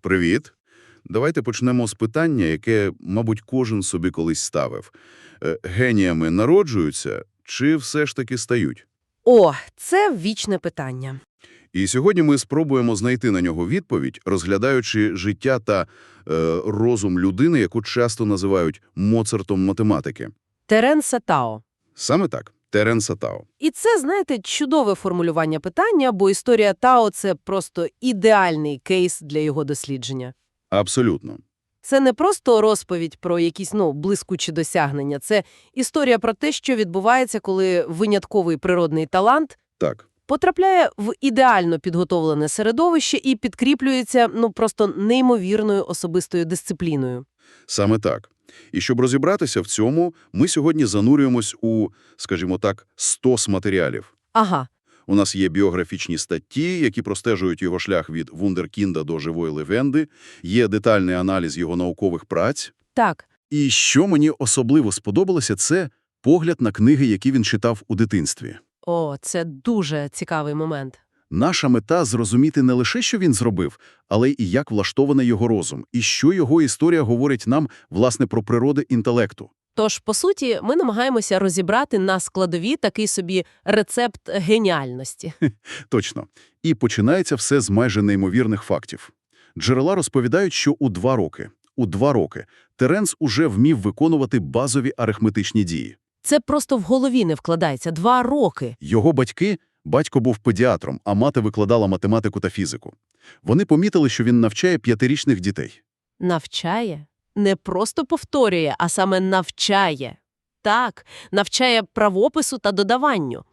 Привіт. Давайте почнемо з питання, яке, мабуть, кожен собі колись ставив. Е, Геніями народжуються чи все ж таки стають? О, це вічне питання. І сьогодні ми спробуємо знайти на нього відповідь, розглядаючи життя та е, розум людини, яку часто називають Моцартом математики. Терен Сатао. Саме так, Теренса Тао. І це, знаєте, чудове формулювання питання, бо історія Тао – це просто ідеальний кейс для його дослідження. Абсолютно. Це не просто розповідь про якісь, ну, блискучі досягнення. Це історія про те, що відбувається, коли винятковий природний талант Так. потрапляє в ідеально підготовлене середовище і підкріплюється, ну, просто неймовірною особистою дисципліною. Саме так. І щоб розібратися в цьому, ми сьогодні занурюємось у, скажімо так, стос матеріалів. Ага, У нас є біографічні статті, які простежують його шлях від вундеркінда до живої легенди, є детальний аналіз його наукових праць. так. І що мені особливо сподобалося, це погляд на книги, які він читав у дитинстві. О, це дуже цікавий момент. Наша мета – зрозуміти не лише, що він зробив, але і як влаштований його розум, і що його історія говорить нам, власне, про природи інтелекту. Тож, по суті, ми намагаємося розібрати на складові такий собі рецепт геніальності. Точно. І починається все з майже неймовірних фактів. Джерела розповідають, що у два роки, у два роки Теренс уже вмів виконувати базові арифметичні дії. Це просто в голові не вкладається. Два роки. Його батьки, батько був педіатром, а мати викладала математику та фізику. Вони помітили, що він навчає п'ятирічних дітей. Навчає. Не просто повторює, а саме навчає. Так, навчає правопису та додаванню.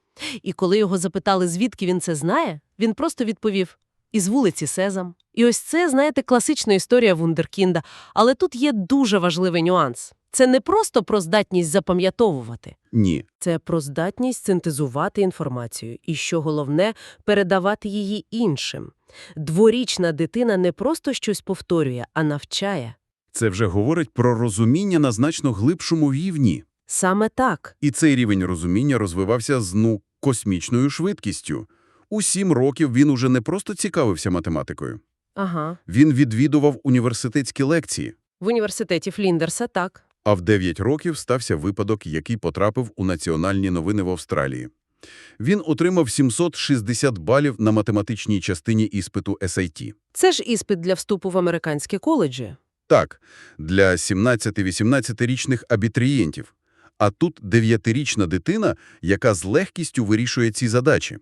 І коли його запитали, звідки він це знає, він просто відповів «із вулиці Сезам». І ось це, знаєте, класична історія Вундеркінда. Але тут є дуже важливий нюанс. Це не просто про здатність запам'ятовувати. Ні. Це про здатність синтезувати інформацію і, що головне, передавати її іншим. Дворічна дитина не просто щось повторює, а навчає. Це вже говорить про розуміння на значно глибшому рівні. Саме так. І цей рівень розуміння розвивався з, ну, космічною швидкістю. У сім років він уже не просто цікавився математикою. Ага. Він відвідував університетські лекції. В університеті Фліндерса так. А в 9 років стався випадок, який потрапив у національні новини в Австралії. Він отримав 760 балів на математичній частині іспиту SAT. Це ж іспит для вступу в американські коледжі. Так, для 17-18-річних абітурієнтів. А тут 9-річна дитина, яка з легкістю вирішує ці задачі.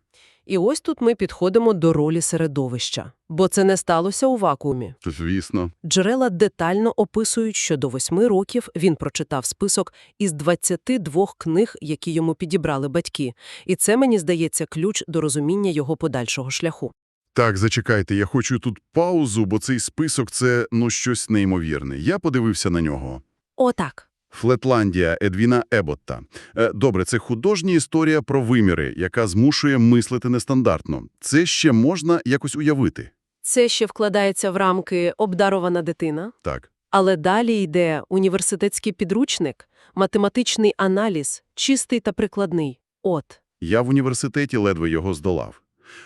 І ось тут ми підходимо до ролі середовища. Бо це не сталося у вакуумі. Звісно. Джерела детально описують, що до восьми років він прочитав список із 22 книг, які йому підібрали батьки. І це, мені здається, ключ до розуміння його подальшого шляху. Так, зачекайте, я хочу тут паузу, бо цей список – це, ну, щось неймовірне. Я подивився на нього. Отак. Флетландія Едвіна Еботта. Е, Добре, це художня історія про виміри, яка змушує мислити нестандартно. Це ще можна якось уявити. Це ще вкладається в рамки обдарована дитина. Так. Але далі йде університетський підручник, математичний аналіз, чистий та прикладний. От. Я в університеті ледве його здолав.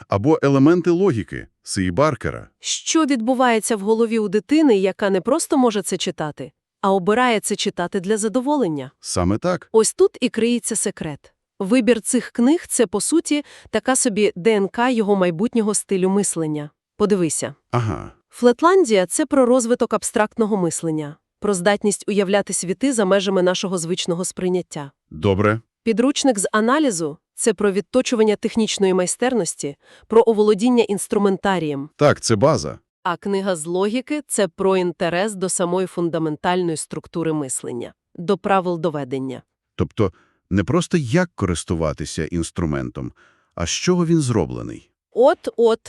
Або елементи логіки Сі Баркера. Що відбувається в голові у дитини, яка не просто може це читати, а обирає це читати для задоволення? Саме так. Ось тут і криється секрет. Вибір цих книг – це, по суті, така собі ДНК його майбутнього стилю мислення. Подивися. Ага. Флетландія – це про розвиток абстрактного мислення, про здатність уявляти світи за межами нашого звичного сприйняття. Добре. Підручник з аналізу – це про відточування технічної майстерності, про оволодіння інструментарієм. Так, це база. А книга з логіки – це про інтерес до самої фундаментальної структури мислення, до правил доведення. Тобто не просто як користуватися інструментом, а з чого він зроблений. От-от.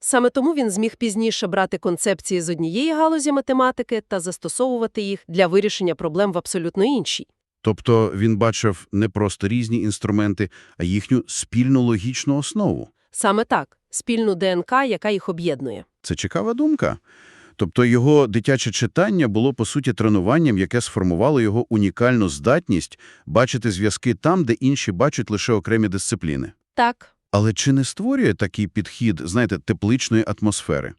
Саме тому він зміг пізніше брати концепції з однієї галузі математики та застосовувати їх для вирішення проблем в абсолютно іншій. Тобто він бачив не просто різні інструменти, а їхню спільну логічну основу. Саме так – спільну ДНК, яка їх об'єднує. Це цікава думка. Тобто його дитяче читання було, по суті, тренуванням, яке сформувало його унікальну здатність бачити зв'язки там, де інші бачать лише окремі дисципліни. Так. Але чи не створює такий підхід, знаєте, тепличної атмосфери?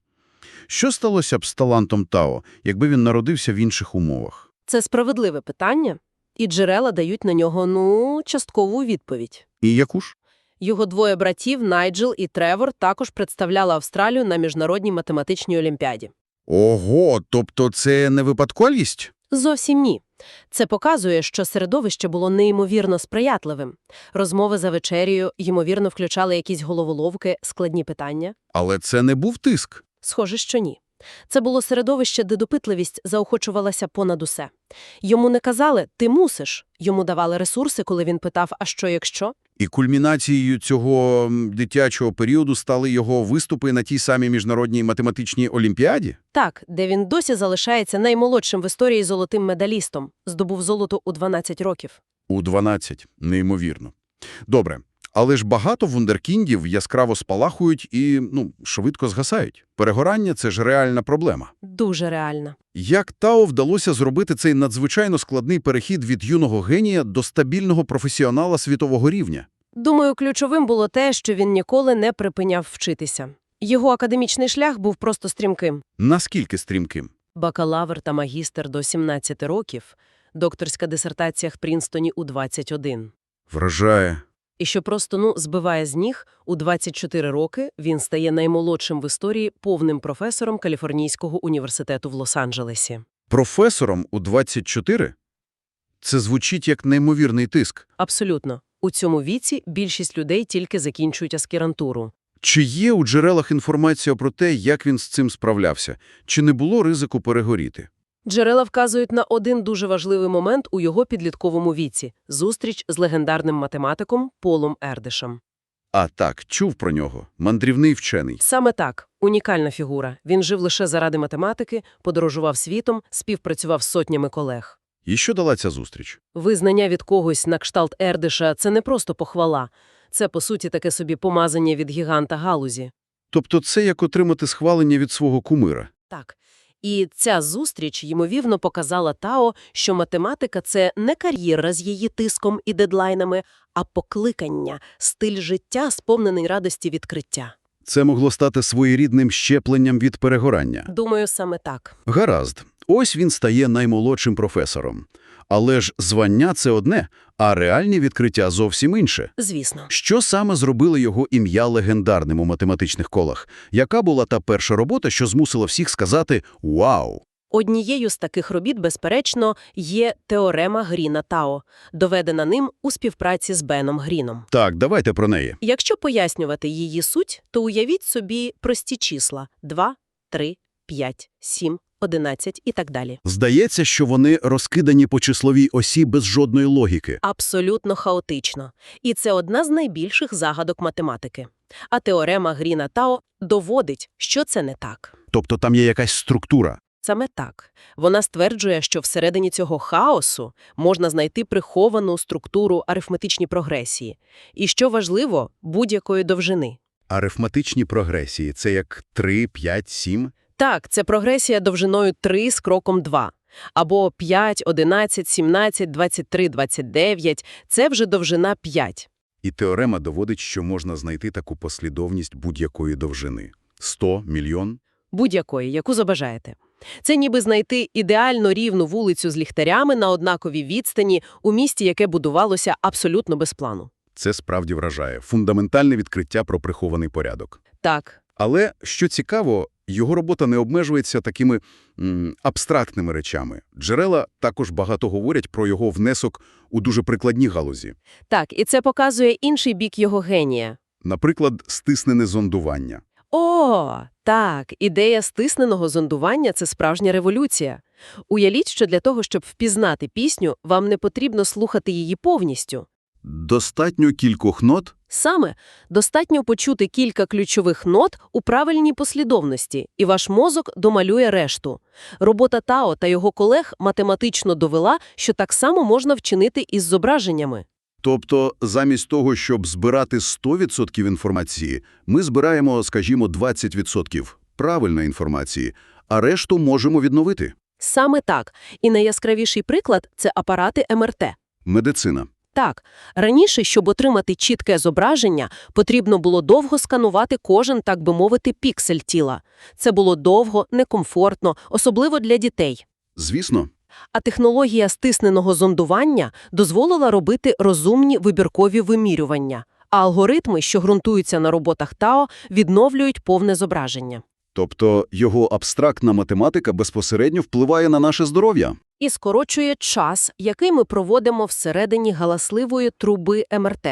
Що сталося б з талантом Тао, якби він народився в інших умовах? Це справедливе питання, і джерела дають на нього, ну, часткову відповідь. І яку ж? Його двоє братів, Найджел і Тревор, також представляли Австралію на Міжнародній математичній олімпіаді. Ого, тобто це не випадковість? Зовсім ні. Це показує, що середовище було неймовірно сприятливим. Розмови за вечерію, ймовірно, включали якісь головоловки, складні питання. Але це не був тиск. Схоже, що ні. Це було середовище, де допитливість заохочувалася понад усе. Йому не казали «ти мусиш», йому давали ресурси, коли він питав «а що якщо?». І кульмінацією цього дитячого періоду стали його виступи на тій самій міжнародній математичній олімпіаді? Так, де він досі залишається наймолодшим в історії золотим медалістом, здобув золото у 12 років. У 12. Неймовірно. Добре. Але ж багато вундеркіндів яскраво спалахують і, ну, швидко згасають. Перегорання – це ж реальна проблема. Дуже реально. Як Тао вдалося зробити цей надзвичайно складний перехід від юного генія до стабільного професіонала світового рівня? Думаю, ключовим було те, що він ніколи не припиняв вчитися. Його академічний шлях був просто стрімким. Наскільки стрімким? Бакалавр та магістр до 17 років, докторська дисертація в Прінстоні у 21. Вражає. І що просто, ну, збиває з ніг, у 24 роки він стає наймолодшим в історії повним професором Каліфорнійського університету в Лос-Анджелесі. Професором у 24? Це звучить як неймовірний тиск. Абсолютно. У цьому віці більшість людей тільки закінчують аспірантуру. Чи є у джерелах інформація про те, як він з цим справлявся? Чи не було ризику перегоріти? Джерела вказують на один дуже важливий момент у його підлітковому віці – зустріч з легендарним математиком Полом Ердишем. А так, чув про нього. Мандрівний вчений. Саме так. Унікальна фігура. Він жив лише заради математики, подорожував світом, співпрацював з сотнями колег. І що дала ця зустріч? Визнання від когось на кшталт Ердиша – це не просто похвала. Це, по суті, таке собі помазання від гіганта галузі. Тобто це як отримати схвалення від свого кумира. Так. І ця зустріч, ймовірно, показала Тао, що математика – це не кар'єра з її тиском і дедлайнами, а покликання, стиль життя, сповнений радості відкриття. Це могло стати своєрідним щепленням від перегорання. Думаю, саме так. Гаразд. Ось він стає наймолодшим професором. Але ж звання – це одне, а реальні відкриття зовсім інше. Звісно. Що саме зробило його ім'я легендарним у математичних колах? Яка була та перша робота, що змусила всіх сказати «Вау!»? Однією з таких робіт, безперечно, є теорема Гріна-Тао, доведена ним у співпраці з Беном Гріном. Так, давайте про неї. Якщо пояснювати її суть, то уявіть собі прості числа – 2, 3, 5, 7, 11 і так далі. Здається, що вони розкидані по числовій осі без жодної логіки. Абсолютно хаотично. І це одна з найбільших загадок математики. А теорема Гріна-Тао доводить, що це не так. Тобто там є якась структура. Саме так. Вона стверджує, що всередині цього хаосу можна знайти приховану структуру арифметичні прогресії. І, що важливо, будь-якої довжини. Арифметичні прогресії – це як 3, 5, 7? Так, це прогресія довжиною 3 з кроком 2. Або 5, 11, 17, 23, 29 – це вже довжина 5. І теорема доводить, що можна знайти таку послідовність будь-якої довжини. 100, мільйон? Будь-якої, яку забажаєте. Це ніби знайти ідеально рівну вулицю з ліхтарями на однаковій відстані у місті, яке будувалося абсолютно без плану. Це справді вражає. Фундаментальне відкриття про прихований порядок. Так, Але, що цікаво, його робота не обмежується такими м, абстрактними речами. Джерела також багато говорять про його внесок у дуже прикладні галузі. Так, і це показує інший бік його генія. Наприклад, стиснене зондування. О, так, ідея стисненого зондування – це справжня революція. Уявіть, що для того, щоб впізнати пісню, вам не потрібно слухати її повністю. Достатньо кількох нот? Саме достатньо почути кілька ключових нот у правильній послідовності, і ваш мозок домалює решту. Робота Тао та його колег математично довела, що так само можна вчинити із зображеннями. Тобто, замість того, щоб збирати 100% інформації, ми збираємо, скажімо, 20% правильної інформації, а решту можемо відновити. Саме так. І найяскравіший приклад – це апарати МРТ. Медицина. Так, раніше, щоб отримати чітке зображення, потрібно було довго сканувати кожен, так би мовити, піксель тіла. Це було довго, некомфортно, особливо для дітей. Звісно. А технологія стисненого зондування дозволила робити розумні вибіркові вимірювання, а алгоритми, що ґрунтуються на роботах ТАО, відновлюють повне зображення. Тобто його абстрактна математика безпосередньо впливає на наше здоров'я. І скорочує час, який ми проводимо всередині галасливої труби МРТ.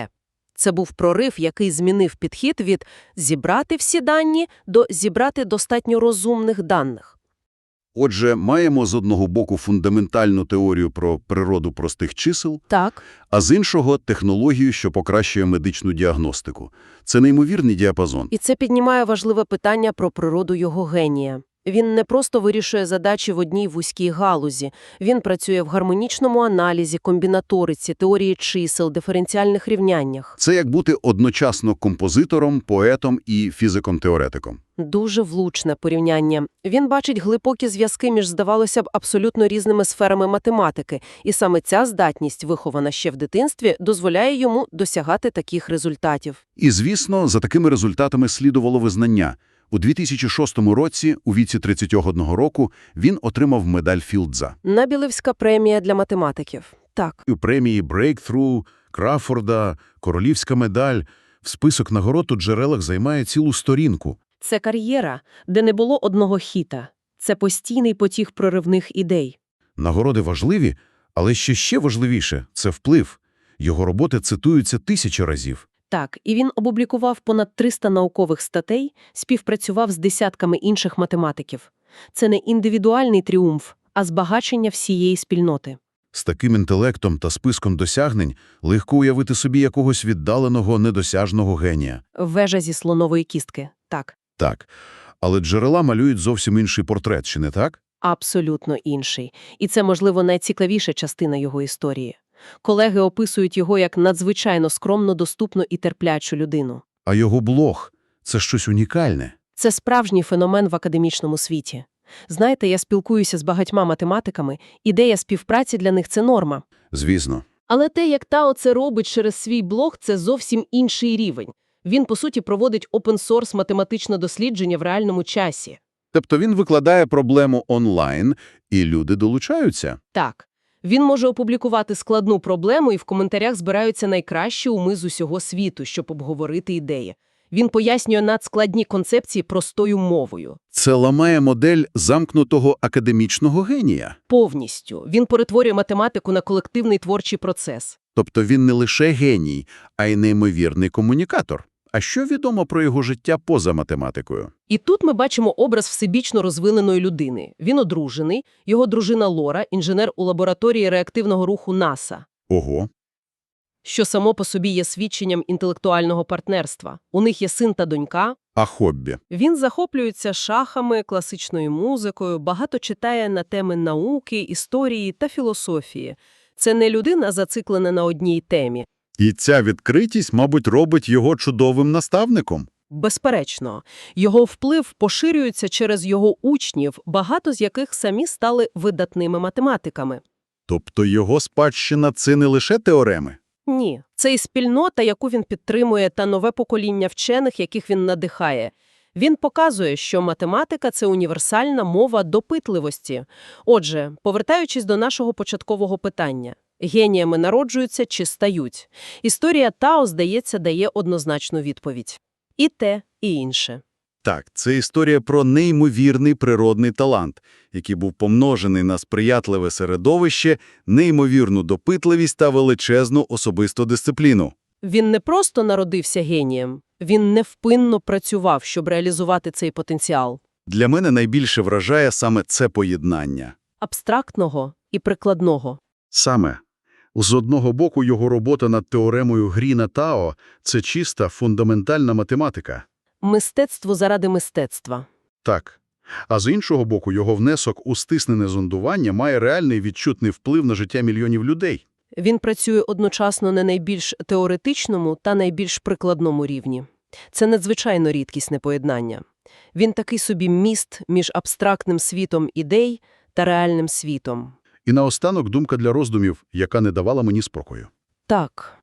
Це був прорив, який змінив підхід від «зібрати всі дані» до «зібрати достатньо розумних даних». Отже, маємо з одного боку фундаментальну теорію про природу простих чисел, Так, а з іншого – технологію, що покращує медичну діагностику. Це неймовірний діапазон. І це піднімає важливе питання про природу його генія. Він не просто вирішує задачі в одній вузькій галузі. Він працює в гармонічному аналізі, комбінаториці, теорії чисел, диференціальних рівняннях. Це як бути одночасно композитором, поетом і фізиком-теоретиком. Дуже влучне порівняння. Він бачить глибокі зв'язки між, здавалося б, абсолютно різними сферами математики, і саме ця здатність, вихована ще в дитинстві, дозволяє йому досягати таких результатів. І, звісно, за такими результатами слідувало визнання. У 2006 році, у віці 31 року, він отримав медаль Філдза. Нобелівська премія для математиків. Так. У премії Breakthrough, Краффорда, Королівська медаль. В список нагород у джерелах займає цілу сторінку. Це кар'єра, де не було одного хіта. Це постійний потік проривних ідей. Нагороди важливі, але ще ще важливіше – це вплив. Його роботи цитуються тисячі разів. Так, і він опублікував понад 300 наукових статей, співпрацював з десятками інших математиків. Це не індивідуальний тріумф, а збагачення всієї спільноти. З таким інтелектом та списком досягнень легко уявити собі якогось віддаленого, недосяжного генія. Вежа зі слонової кістки. Так, Так, але джерела малюють зовсім інший портрет, чи не так? абсолютно інший. І це, можливо, найцікавіша частина його історії. Колеги описують його як надзвичайно скромно, доступну і терплячу людину. А його блог – це щось унікальне. Це справжній феномен в академічному світі. Знаєте, я спілкуюся з багатьма математиками, ідея співпраці для них – це норма. Звісно. Але те, як Тао це робить через свій блог, це зовсім інший рівень. Він, по суті, проводить open-source математичне дослідження в реальному часі. Тобто він викладає проблему онлайн, і люди долучаються. Так. Він може опублікувати складну проблему, і в коментарях збираються найкращі уми з усього світу, щоб обговорити ідеї. Він пояснює надскладні концепції простою мовою. Це ламає модель замкнутого академічного генія. Повністю. Він перетворює математику на колективний творчий процес. Тобто він не лише геній, а й неймовірний комунікатор. А що відомо про його життя поза математикою? І тут ми бачимо образ всебічно розвиненої людини. Він одружений, його дружина Лора – інженер у лабораторії реактивного руху НАСА. Ого. що само по собі є свідченням інтелектуального партнерства. У них є син та донька. А хобі? Він захоплюється шахами, класичною музикою, багато читає на теми науки, історії та філософії. Це не людина, зациклена на одній темі. І ця відкритість, мабуть, робить його чудовим наставником. Безперечно, його вплив поширюється через його учнів, багато з яких самі стали видатними математиками. Тобто його спадщина – це не лише теореми? Ні, це і спільнота, яку він підтримує, та нове покоління вчених, яких він надихає. Він показує, що математика – це універсальна мова допитливості. Отже, повертаючись до нашого початкового питання. Геніями народжуються чи стають? Історія Тао, здається, дає однозначну відповідь. І те, і інше. Так, це історія про неймовірний природний талант, який був помножений на сприятливе середовище, неймовірну допитливість та величезну особисту дисципліну. Він не просто народився генієм, він невпинно працював, щоб реалізувати цей потенціал Для мене найбільше вражає саме це поєднання. абстрактного і прикладного. Саме. З одного боку, його робота над теоремою Гріна-Тао – це чиста, фундаментальна математика. Мистецтво заради мистецтва. Так. А з іншого боку, його внесок у стиснене зондування має реальний відчутний вплив на життя мільйонів людей. Він працює одночасно на найбільш теоретичному та найбільш прикладному рівні. Це надзвичайно рідкісне поєднання. Він такий собі міст між абстрактним світом ідей та реальним світом. І наостанок думка для роздумів, яка не давала мені спокою. Так.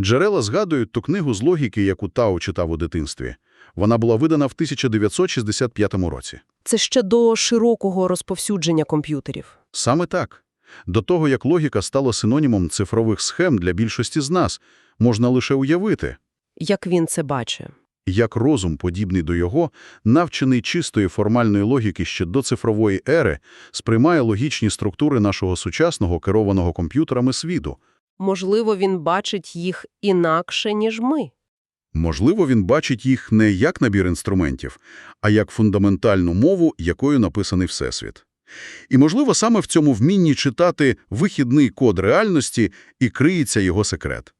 Джерела згадують ту книгу з логіки, яку Тао читав у дитинстві. Вона була видана в 1965 році. Це ще до широкого розповсюдження комп'ютерів. Саме так. До того, як логіка стала синонімом цифрових схем для більшості з нас, можна лише уявити, Як він це бачить? Як розум, подібний до його, навчений чистої формальної логіки ще до цифрової ери, сприймає логічні структури нашого сучасного керованого комп'ютерами світу. Можливо, він бачить їх інакше, ніж ми. Можливо, він бачить їх не як набір інструментів, а як фундаментальну мову, якою написаний Всесвіт. І, можливо, саме в цьому вмінні читати вихідний код реальності і криється його секрет.